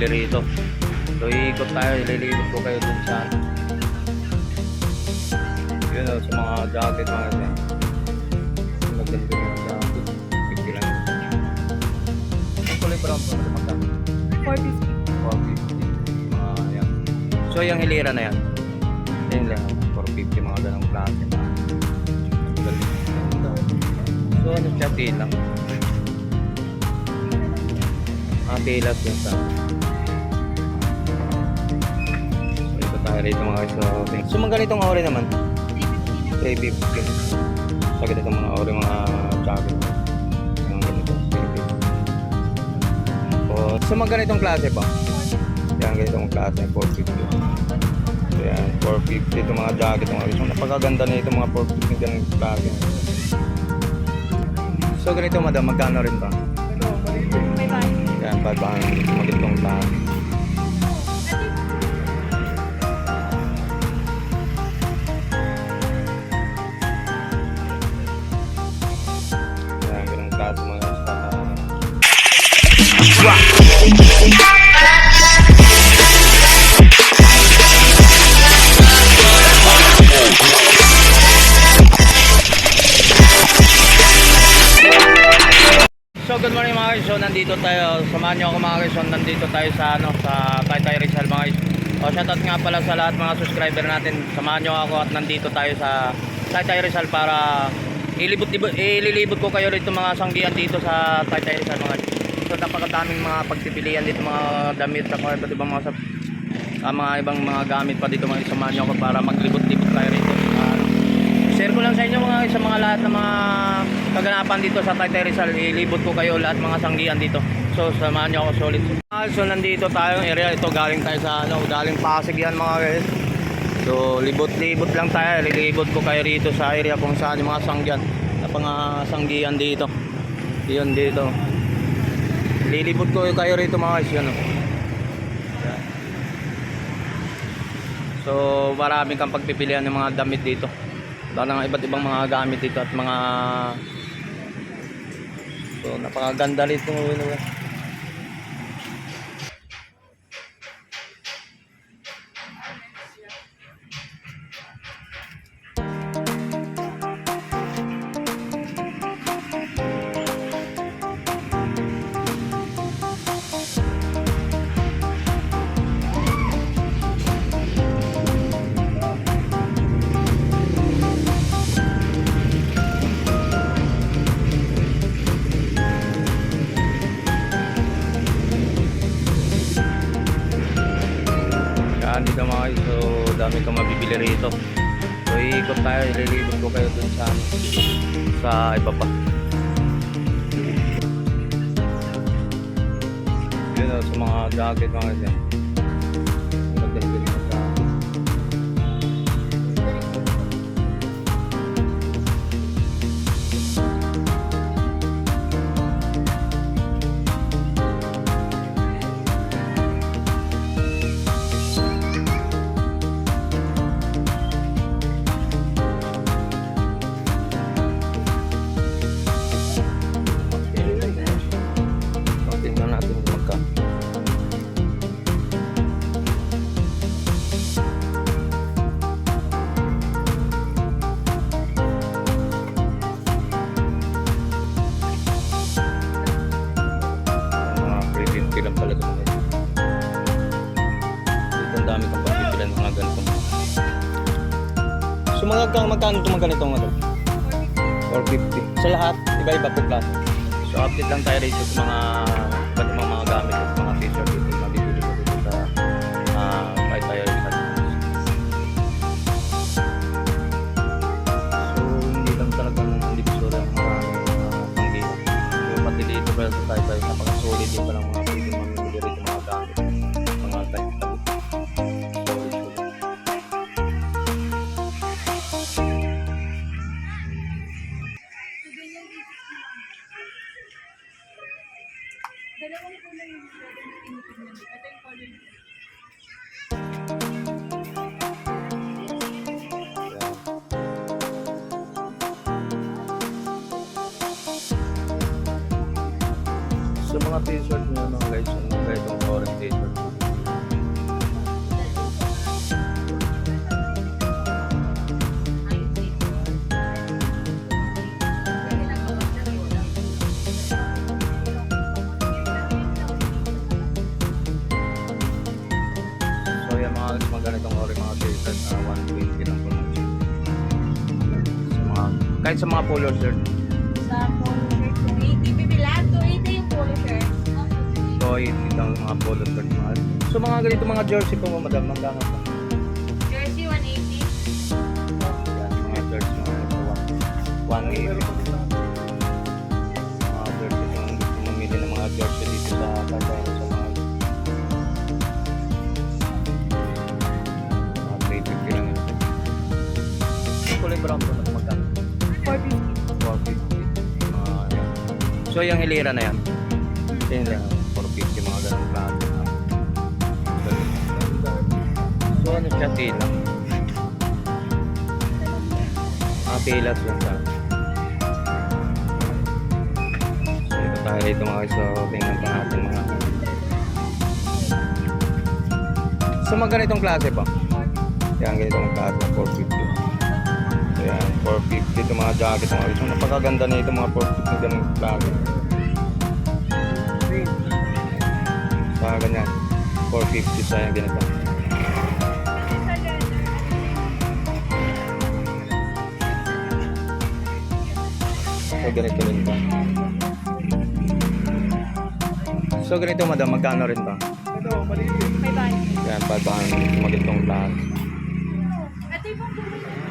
mabibili rito. So, iikot tayo. Ililibot ko kayo dun sa yun o, sa mga jacket mga eh. Maganda yung mga jacket. 50 lang. Ang kulay brown po. Ano magkano? 450. 450. Ah, yan. So, yung hilira na yan. Yan lang. 450 mga ganong klase. Ang. So, ano siya? Tila. Ah, tila siya sa... tayo rito mga guys. So, mga ganitong ori naman. 350. So, ganitong mga ori mga jacket. Mga ganito. 350. Oh, so, mga ganitong klase pa. Yan, ganitong klase, 450. So, yan, 450 itong mga jacket, mga guys. Napakaganda na itong mga 450 ganitong klase. So, ganito madam, magkano rin ba? Yan, 500 mga ganitong klase. Klase mga guys. Ah, So good morning mga guys. Nandito tayo. Samahan niyo ako mga guys. Nandito tayo sa ano sa Taytay Rizal mga guys. O shoutout nga pala sa lahat mga subscriber natin. Samahan niyo ako at nandito tayo sa Taytay Rizal para ilibot ililibot ko kayo rito mga sanggian dito sa Taytay Rizal mga. So napakadaming mga pagpipilian dito mga damit sa iba't ibang mga sa ah, mga ibang mga gamit pa dito mga guys. Samahan niyo ako para maglibot-libot tayo rito. Ah, share ko lang sa inyo mga sa mga lahat ng mga kaganapan dito sa Taytay Rizal ilibot ko kayo lahat mga sanggian dito so samahan niyo ako solid Ah, so nandito tayo area ito galing tayo sa ano galing Pasig yan mga guys so libot-libot lang tayo lilibot ko kayo rito sa area kung saan yung mga sanggian na mga dito yun dito lilibot ko kayo rito mga guys yun oh. So marami kang pagpipilian ng mga damit dito. Lalo ng iba't ibang mga gamit dito at mga So napakaganda rito ano. Mga guys. So dami kang mabibili rito. So iikot tayo, ililibot ko kayo dun sa sa iba pa. Yun o, sa mga jacket mga guys. Dito ang dami kang pagpipilan mga ganito. So mga kang magkano ito mga ganitong ano? 450. Sa lahat, iba-iba po klase. So update lang tayo rito sa mga iba't mga gamit at mga t-shirt mga t-shirt nyo, mga guys, yung mga itong orange t-shirt. So yan mga guys, mga ganitong orange mga t-shirt na 120 lang po. Kahit sa mga polo shirt. Yun ang mga polo shirt mga. So, mga ganito mga jersey po, madam, magkano po? Jersey, 180. Yan, mga jersey mga ito, 180. Mga jersey mamili ng mga jersey dito sa Pasay sa mga mga 350 lang ito. Kulay brown po magkano? 450. 450. Ah, yan. So, yung hilira na yan. Yun lang, So, ano siya tila? Mga sa. So, ito tayo rito mga. So, tingnan pa natin mga So, mga ganitong klase pa. Yan, ganitong klase. 450. So, yan, 450 ito mga jacket mga. So, napakaganda na ito mga 450 na ganitong klase. Sa ganyan. 450 sa yan ganito. So, ganito rin ba? So, ganito madam, magkano rin ba? Ito, maliit. May ban. Yan, pagbahan magitong klase. Ito yung pang polo shirt.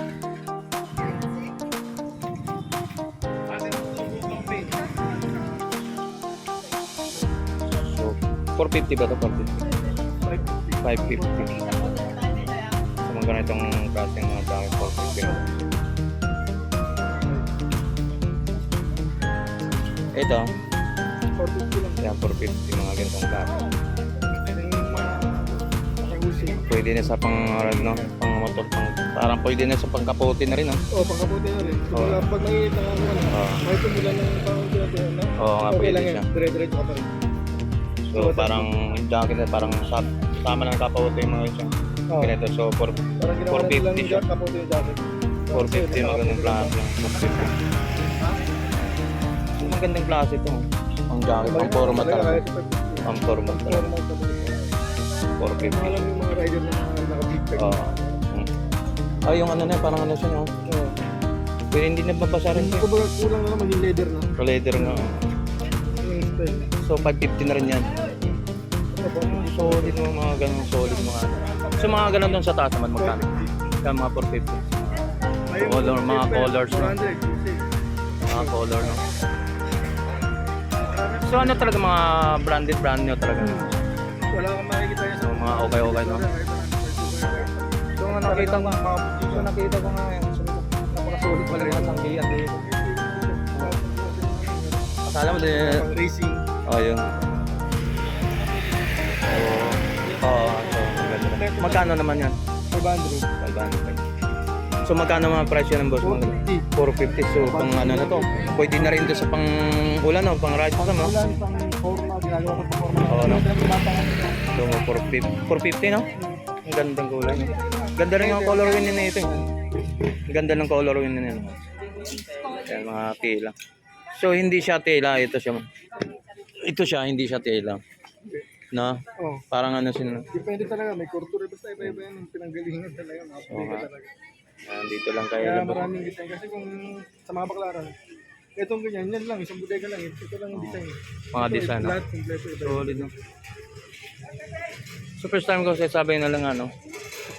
450 ba ito? 450? 550. So, mga ganitong klaseng mga dami 450 na. Ito, 450 lang. yan 450 mga ganitong klase. Pwede na sa pang, ano, pang motor, pang, parang pwede na sa pangkapote na rin, no? Oo, pangkabuti na rin. So, Oo. pag nakikita ka ano, Oo. kahit tumulan ng pangkabuti na, nga, okay lang siya. yan. Dire-diretso ka pa rin. So, parang yung jacket na parang sa, sama ng kapote yung mga isa. Oo. Ganito, so, for Parang ginawa na 450 silang siya. kaputi yung jacket. 450 mga ganitong klase lang. 450. So, magandang klase ito. Ang jacket, pang format Talaga, talaga. kahit 550. Pang format talaga. Format talaga. 450. Alam yung mga rider na naka-big tag. Oo. Mm. Ah, yung ano na, parang ano siya, no? Oo. Pwede hindi na mabasa rin ba kulang na lang maging leather na. Leather nga. Yung style. So, 550 na rin yan. Solid mga mga ganun, solid mga ano. So, mga ganun doon sa taas naman, magkano? Kaya mga 450. Ayun, Color, mga 400, colors, no? 400, kasi. Mga color, no? So, ano talaga mga branded brand nyo talaga? Wala kang makikita yan sa So, mga okay-okay, no? So, nga nakita ko, so, nakita ko nga yan. So, napaka-solid pala rin ang tanggihan dito. Akala mo racing. Oh, yun. Oo, so, maganda. Magkano naman yan? 500. 500. So, magkano mga presyo ng boss? Mga 450. 450. So, pang ano na to? Pwede na rin to sa pang ulan, no? Pang rice pa, no? Wala pang forma, ginagawa ko sa forma. Oo, no? So, 450. 450, no? Ang gandang kulay. Ganda rin yung color win nito. eh. Ang ganda ng color win nito. Yan, mga tela. So, hindi siya tela. Ito siya. Ito siya, hindi siya tela. No? Oh. Parang ano sila. Depende talaga, may kultura basta iba-iba yan, pinanggalingan talaga, mga nga. talaga. Yan, dito lang kayo. Kaya labas. maraming design kasi kung sa mga baklaran, itong ganyan, yan lang, isang bodega lang, ito lang yung design. Mga Ito, design, no? Lahat, kompleto ito. Solid, no? So, first time ko sasabi na lang, ano,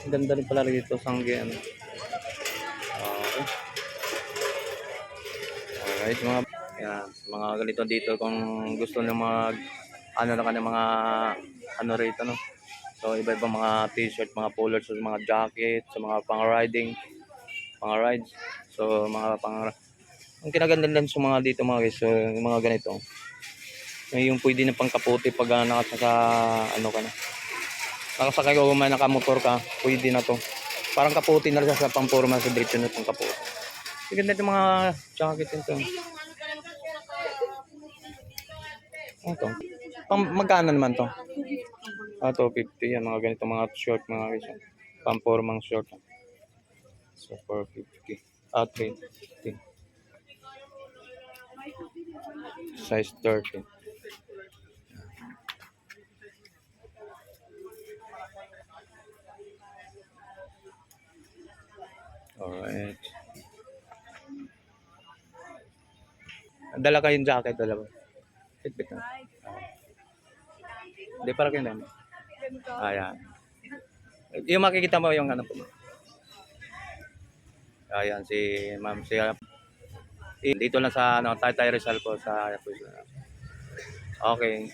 ang ganda rin pala dito, sangge, ano. Okay. Alright, mga, yan, mga ganito dito, kung gusto nyo mag ano na kanya mga ano rito no. So iba-ibang mga t-shirt, mga polo shirts, mga jacket, sa mga pang-riding, pang-rides. So mga pang ang kinaganda lang sa mga dito mga guys, so, yung mga ganito. Yung pwede na pangkaputi pag uh, nakasaka ano ka na. Nakasakay ka kung may nakamotor ka, pwede na to. Parang kaputi na rin sa pangporma sa diretso na itong. Ang ganda itong mga jacket ito. Ito. Pang, magkano naman to? Ah, 250 yan. Mga ganito mga short mga guys. Pampormang short. So, 450. Ah, 350. Size 30. Alright. Dala kayong jacket, dalawa. Fitbit na. Hindi, para kayo naman. Ayan. Yung makikita mo yung ano po. Ayan, si ma'am siya. Dito lang sa ano, Taytay Rizal po sa Okay.